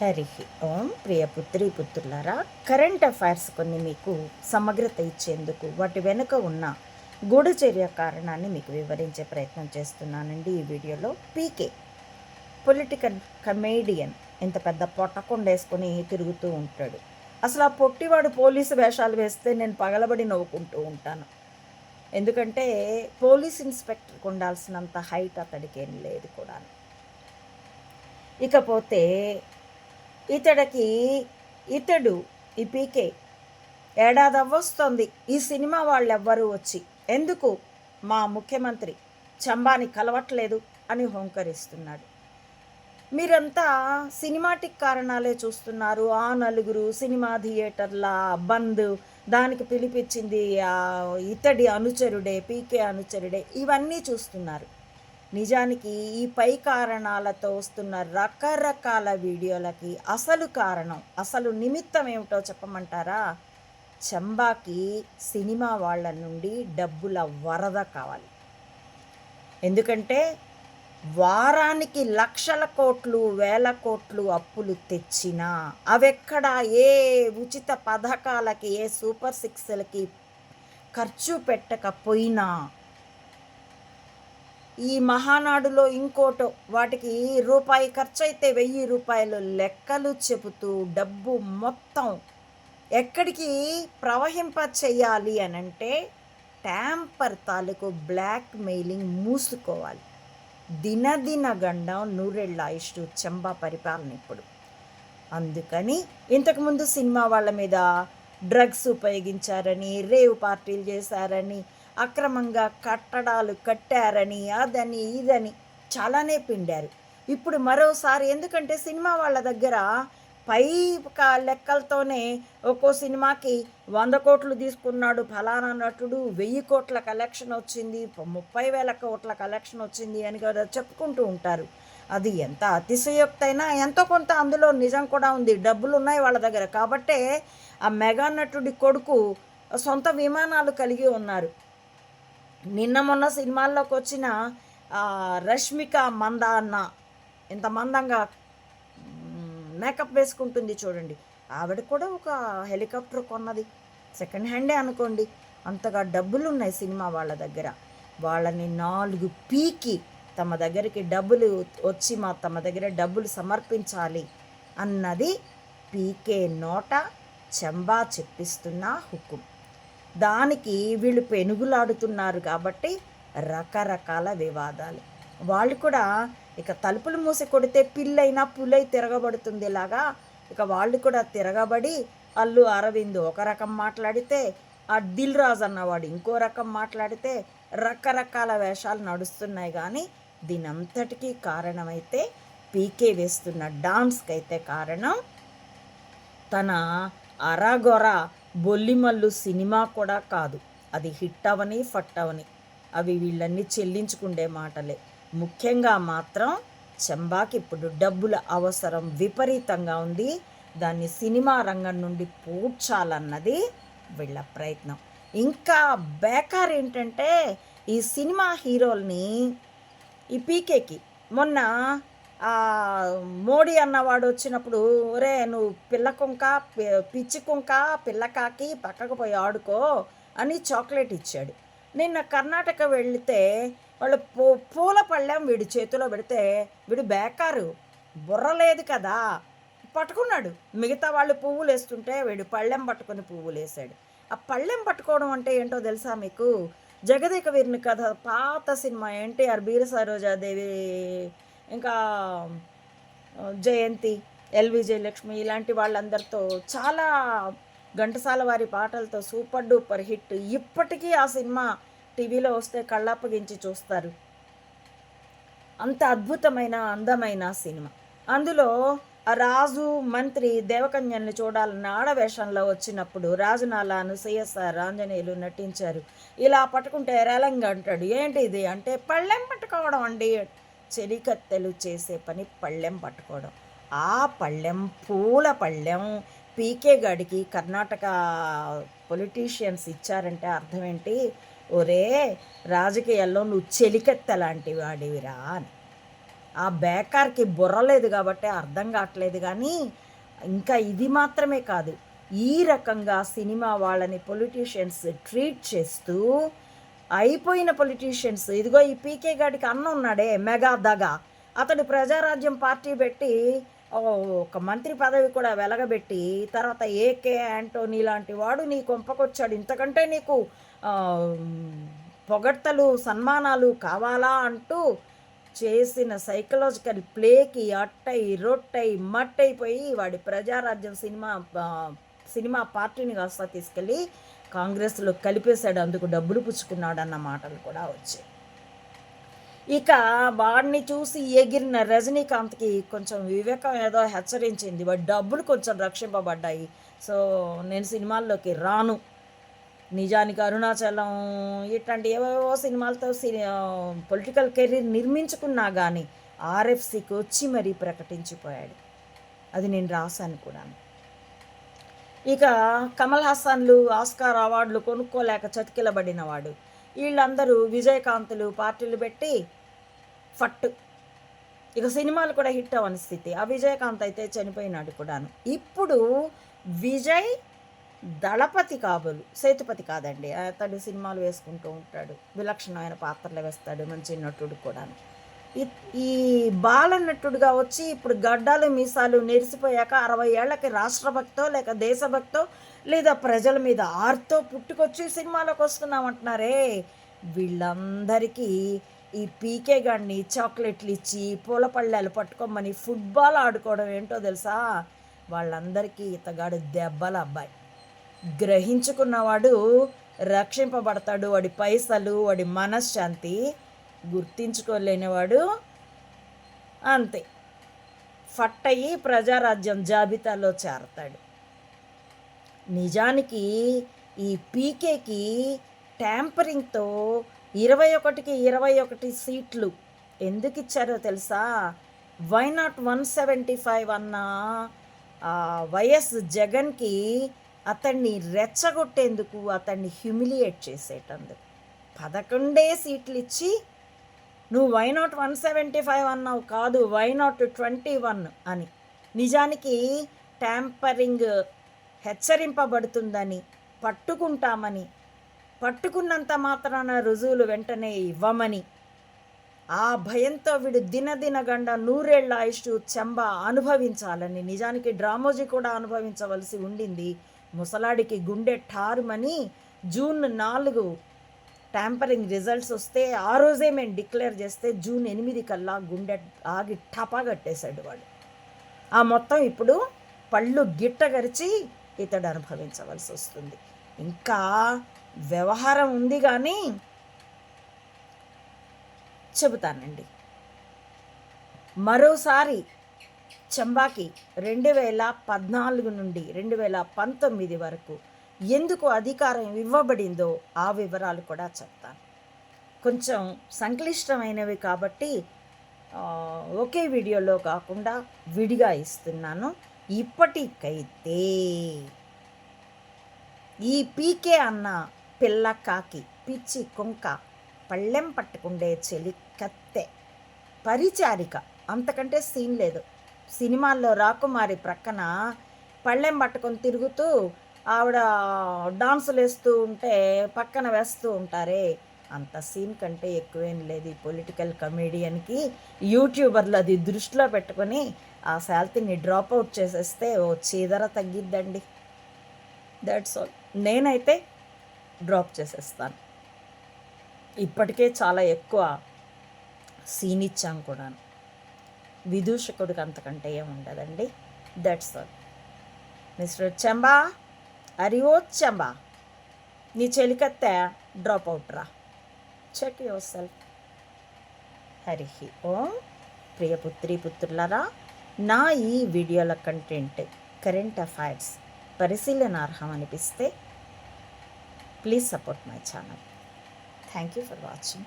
హరి ఓం ప్రియ పుత్రి పుత్రులారా కరెంట్ అఫైర్స్ కొన్ని మీకు సమగ్రత ఇచ్చేందుకు వాటి వెనుక ఉన్న గూఢచర్య కారణాన్ని మీకు వివరించే ప్రయత్నం చేస్తున్నానండి ఈ వీడియోలో. పీకే పొలిటికల్ కమేడియన్ ఇంత పెద్ద పొట్టకుండా వేసుకొని తిరుగుతూ ఉంటాడు. అసలు ఆ పొట్టివాడు పోలీసు వేషాలు వేస్తే నేను పగలబడి నవ్వుకుంటూ ఉంటాను. ఎందుకంటే పోలీస్ ఇన్స్పెక్టర్కి ఉండాల్సినంత హైట్ అతడికి ఏం లేదు కూడా ఇకపోతే ఇతడికి ఇతడు ఈ పీకే ఏడాది అవ్వొస్తుంది ఈ సినిమా వాళ్ళు ఎవ్వరూ వచ్చి ఎందుకు? మా ముఖ్యమంత్రి చంబాని కలవట్లేదు అని హోంకరిస్తున్నాడు. మీరంతా సినిమాటిక్ కారణాలే చూస్తున్నారు. ఆ నలుగురు సినిమా థియేటర్ల బంద్ దానికి పిలిపించింది ఆ ఇతడి అనుచరుడే పీకే అనుచరుడే ఇవన్నీ చూస్తున్నారు. నిజానికి ఈ పై కారణాలతో వస్తున్న రకరకాల వీడియోలకి అసలు కారణం అసలు నిమిత్తం ఏమిటో చెప్పమంటారా? చంబాకి సినిమా వాళ్ళ నుండి డబ్బుల వరద కావాలి. ఎందుకంటే వారానికి లక్షల కోట్లు వేల కోట్లు అప్పులు తెచ్చినా అవెక్కడ ఏ ఉచిత పథకాలకి ఏ సూపర్ సిక్స్లకి ఖర్చు పెట్టకపోయినా ఈ మహానాడులో ఇంకోటో వాటికి రూపాయి ఖర్చు అయితే వెయ్యి రూపాయలు లెక్కలు చెబుతూ డబ్బు మొత్తం ఎక్కడికి ప్రవహింప చెయ్యాలి అని అంటే ట్యాంపర్ తాలూకు బ్లాక్ మెయిలింగ్ మూసుకోవాలి. దినదిన గండం నూరెళ్ళ ఇష్టు చెంబా పరిపాలన ఇప్పుడు. అందుకని ఇంతకుముందు సినిమా వాళ్ళ మీద డ్రగ్స్ ఉపయోగించారని రేవ్ పార్టీలు చేశారని అక్రమంగా కట్టడాలు కట్టారని అదని ఇదని చాలానే పిండారు. ఇప్పుడు మరోసారి ఎందుకంటే సినిమా వాళ్ళ దగ్గర పై లెక్కలతోనే ఒక్కో సినిమాకి వంద కోట్లు తీసుకున్నాడు ఫలానా నటుడు వెయ్యి కోట్ల కలెక్షన్ వచ్చింది ముప్పై వేల కోట్ల కలెక్షన్ వచ్చింది అని కదా చెప్పుకుంటూ ఉంటారు. అది ఎంత అతిశయోక్తైనా ఎంతో కొంత అందులో నిజం కూడా ఉంది. డబ్బులు ఉన్నాయి వాళ్ళ దగ్గర కాబట్టే ఆ మెగా నటుడి కొడుకు సొంత విమానాలు కలిగి ఉన్నారు. నిన్న మొన్న సినిమాల్లోకి వచ్చిన రష్మిక మంద అన్న ఇంత మందంగా మేకప్ వేసుకుంటుంది చూడండి. ఆవిడ కూడా ఒక హెలికాప్టర్ కొన్నది. సెకండ్ హ్యాండే అనుకోండి అంతగా డబ్బులు ఉన్నాయి సినిమా వాళ్ళ దగ్గర. వాళ్ళని నాలుగు పీకి తమ దగ్గరికి డబ్బులు వచ్చి మా తమ దగ్గర డబ్బులు సమర్పించాలి అన్నది పీకే నోట చెంబా చెప్పిస్తున్న హుకుం. దానికి వీళ్ళు పెనుగులాడుతున్నారు కాబట్టి రకరకాల వివాదాలు. వాళ్ళు కూడా ఇక తలుపులు మూసి కొడితే పిల్లైనా పులై తిరగబడుతుంది ఇలాగా ఇక వాళ్ళు కూడా తిరగబడి అల్లు అరవింద్ ఒక రకం మాట్లాడితే ఆ దిల్ రాజు అన్నవాడు ఇంకో రకం మాట్లాడితే రకరకాల వేషాలు నడుస్తున్నాయి కానీ దీనంతటికీ కారణమైతే పీకే వేస్తున్న డాన్స్కి అయితే కారణం తన అరాగొర బొల్లిమల్లు సినిమా కూడా కాదు. అది హిట్ అవని ఫట్ అవని అవి వీళ్ళన్నీ చెల్లించుకుండే మాటలే. ముఖ్యంగా మాత్రం చెంబాకి ఇప్పుడు డబ్బుల అవసరం విపరీతంగా ఉంది. దాన్ని సినిమా రంగం నుండి పూడ్చాలన్నది వీళ్ళ ప్రయత్నం. ఇంకా బేకార్ ఏంటంటే ఈ సినిమా హీరోల్ని ఈ పీకేకి మొన్న మోడీ అన్నవాడు వచ్చినప్పుడు ఒరే నువ్వు పిల్ల కుంక పిచ్చి కుంక పిల్లకాకి పక్కకు పోయి ఆడుకో అని చాక్లెట్ ఇచ్చాడు. నిన్న కర్ణాటక వెళితే వాళ్ళు పూ పూల పళ్ళెం వీడి చేతిలో పెడితే వీడు బేకారు బుర్ర లేదు కదా పట్టుకున్నాడు. మిగతా వాళ్ళు పువ్వులు వేస్తుంటే వీడు పళ్ళెం పట్టుకొని పువ్వులు వేసాడు. ఆ పళ్ళెం పట్టుకోవడం అంటే ఏంటో తెలుసా మీకు? జగదేక వీరిని కథ పాత సినిమా ఎన్టీఆర్ బీర సరోజాదేవి ఇంకా జయంతి ఎల్వి జయలక్ష్మి ఇలాంటి వాళ్ళందరితో చాలా ఘంటసాల వారి పాటలతో సూపర్ డూపర్ హిట్ ఇప్పటికీ ఆ సినిమా టీవీలో వస్తే కళ్ళప్పగించి చూస్తారు. అంత అద్భుతమైన అందమైన సినిమా. అందులో రాజు మంత్రి దేవకన్యల్ని చూడాలన్న ఆడవేషంలో వచ్చినప్పుడు రాజనాలాను సిఎస్ఆర్ ఆంజనేయులు నటించారు. ఇలా పట్టుకుంటే రేలంగా అంటాడు. ఏంటి ఇది? అంటే పళ్ళెం పట్టుకోవడం అండి. చెలికత్తెలు చేసే పని పళ్ళెం పట్టుకోవడం. ఆ పళ్ళెం పూల పళ్ళెం పీకే గడికి కర్ణాటక పొలిటీషియన్స్ ఇచ్చారంటే అర్థం ఏంటి ఒరే రాజకీయాల్లో నువ్వు చెలికెత్త లాంటి వాడివిరా అని. ఆ బేకార్కి బుర్రలేదు కాబట్టి అర్థం కావట్లేదు కానీ ఇంకా ఇది మాత్రమే కాదు. ఈ రకంగా సినిమా వాళ్ళని పొలిటీషియన్స్ ట్రీట్ చేస్తూ అయిపోయిన పొలిటీషియన్స్ ఇదిగో ఈ పీకే గాడికి అన్న ఉన్నాడే మెగా దగా. అతడు ప్రజారాజ్యం పార్టీ పెట్టి ఒక మంత్రి పదవి కూడా వెలగబెట్టి తర్వాత ఏకే యాంటోనీ లాంటి వాడు నీ కొంపకొచ్చాడు. ఇంతకంటే నీకు పొగడ్తలు సన్మానాలు కావాలా అంటూ చేసిన సైకలాజికల్ ప్లేకి అట్టై రొట్టై మట్టయిపోయి వాడి ప్రజారాజ్యం సినిమా సినిమా పార్టీని కాస్త తీసుకెళ్ళి కాంగ్రెస్లో కలిపేశాడు అందుకు డబ్బులు పుచ్చుకున్నాడు అన్న మాటలు కూడా వచ్చాయి. ఇక వాడిని చూసి ఎగిరిన రజనీకాంత్కి కొంచెం వివేకం ఏదో హెచ్చరించింది. వాడి డబ్బులు కొంచెం రక్షింపబడ్డాయి. సో నేను సినిమాల్లోకి రాను. నిజానికి అరుణాచలం ఇట్లాంటి ఏవేవో సినిమాలతో పొలిటికల్ కెరీర్ నిర్మించుకున్నా కానీ ఆర్ఎఫ్సికి వచ్చి మరీ ప్రకటించిపోయాడు. అది నేను రాశాను కూడా ఇక కమల్ హాసన్లు ఆస్కార్ అవార్డులు కొనుక్కోలేక చతికిలబడినవాడు. వీళ్ళందరూ విజయకాంతులు పార్టీలు పెట్టి ఫట్టు ఇక సినిమాలు కూడా హిట్ అవ్వని స్థితి. ఆ విజయకాంత్ అయితే చనిపోయినాడు కూడాను. ఇప్పుడు విజయ్ దళపతి కాబోలు. సేతుపతి కాదండి. అతడు సినిమాలు వేసుకుంటూ ఉంటాడు. విలక్షణమైన పాత్రలు వేస్తాడు మంచి నటుడు కూడాను. ఈ- బాలనటుడుగా బాల నటుడుగా వచ్చి ఇప్పుడు గడ్డాలు మీసాలు నెరిసిపోయాక అరవై ఏళ్ళకి రాష్ట్రభక్తో లేక దేశభక్తో లేదా ప్రజల మీద ఆర్తో పుట్టుకొచ్చి సినిమాలోకి వస్తున్నామంటున్నారే. వీళ్ళందరికీ ఈ పీకే గాడిని చాక్లెట్లు ఇచ్చి పూల పళ్ళాలు పట్టుకోమని ఫుట్బాల్ ఆడుకోవడం ఏంటో తెలుసా? వాళ్ళందరికీ ఇతగాడు దెబ్బల అబ్బాయి. గ్రహించుకున్నవాడు రక్షింపబడతాడు. వాడి పైసలు వాడి మనశ్శాంతి గుర్తించుకోలేనివాడు అంతే. ఫట్టయి ప్రజారాజ్యం జాబితాలో చేరతాడు. నిజానికి ఈ పీకేకి ట్యాంపరింగ్తో ఇరవై ఒకటికి ఇరవై ఒకటి సీట్లు ఎందుకు ఇచ్చారో తెలుసా? Why not one seventy five అన్న ఆ, వైఎస్ జగన్కి అతన్ని రెచ్చగొట్టేందుకు అతన్ని హ్యూమిలియేట్ చేసేటందుకు పదకొండే సీట్లు ఇచ్చి నువ్వు why not one seventy five అన్నావు? కాదు వై నాట్ ట్వంటీ వన్ అని. నిజానికి ట్యాంపరింగ్ హెచ్చరింపబడుతుందని పట్టుకుంటామని పట్టుకున్నంత మాత్రాన రుజువులు వెంటనే ఇవ్వమని. ఆ భయంతో వీడు దినదినగండ నూరేళ్ళ ఆయుష్ చెంబ అనుభవించాలని నిజానికి డ్రామోజీ కూడా అనుభవించవలసి ఉండింది. ముసలాడికి గుండె ఠారుమని జూన్ నాలుగు ట్యాంపరింగ్ రిజల్ట్స్ వస్తే ఆ రోజే మేము డిక్లేర్ చేస్తే జూన్ ఎనిమిది కల్లా గుండె ఆగి టపా కట్టేశాడు వాడు. ఆ మొత్తం ఇప్పుడు పళ్ళు గిట్టగరిచి ఇతడు అనుభవించవలసి వస్తుంది. ఇంకా వ్యవహారం ఉంది కానీ చెబుతానండి. మరోసారి చంబాకి రెండు వేల పద్నాలుగు నుండి రెండు వేల పంతొమ్మిది వరకు ఎందుకు అధికారం ఇవ్వబడిందో ఆ వివరాలు కూడా చెప్తాను. కొంచెం సంక్లిష్టమైనవి కాబట్టి ఒకే వీడియోలో కాకుండా విడిగా ఇస్తున్నాను. ఇప్పటికైతే ఈ పీకే అన్న పిల్ల కాకి పిచ్చి కుంక పళ్ళెం పట్టుకుండే చెలి కత్తె పరిచారిక. అంతకంటే సీన్ లేదు. సినిమాల్లో రాకుమారి ప్రక్కన పళ్ళెం పట్టుకొని తిరుగుతూ ఆవిడ డాన్సులు వేస్తూ ఉంటే పక్కన వేస్తూ ఉంటారే. అంత సీన్ కంటే ఎక్కువేం లేదు ఈ పొలిటికల్ కమేడియన్కి. యూట్యూబర్లు అది దృష్టిలో పెట్టుకొని ఆ శాలరీని డ్రాప్ అవుట్ చేసేస్తే ఓ చీదర తగ్గిద్దండి. దట్స్ ఆల్ నేనైతే డ్రాప్ చేసేస్తాను. ఇప్పటికే చాలా ఎక్కువ సీన్ ఇచ్చాం కూడా విదూషకుడికి అంతకంటే ఏం ఉండదండి. That's all mister Chamba! అరివో నీ చెలికత్తె డ్రాప్ అవుట్ రా. Check yourself Hari Om ప్రియపుత్రి పుత్రులరా నా ఈ వీడియోల కంటెంట్ కరెంట్ అఫైర్స్ పరిశీలనార్హం అనిపిస్తే please support my channel thank you for watching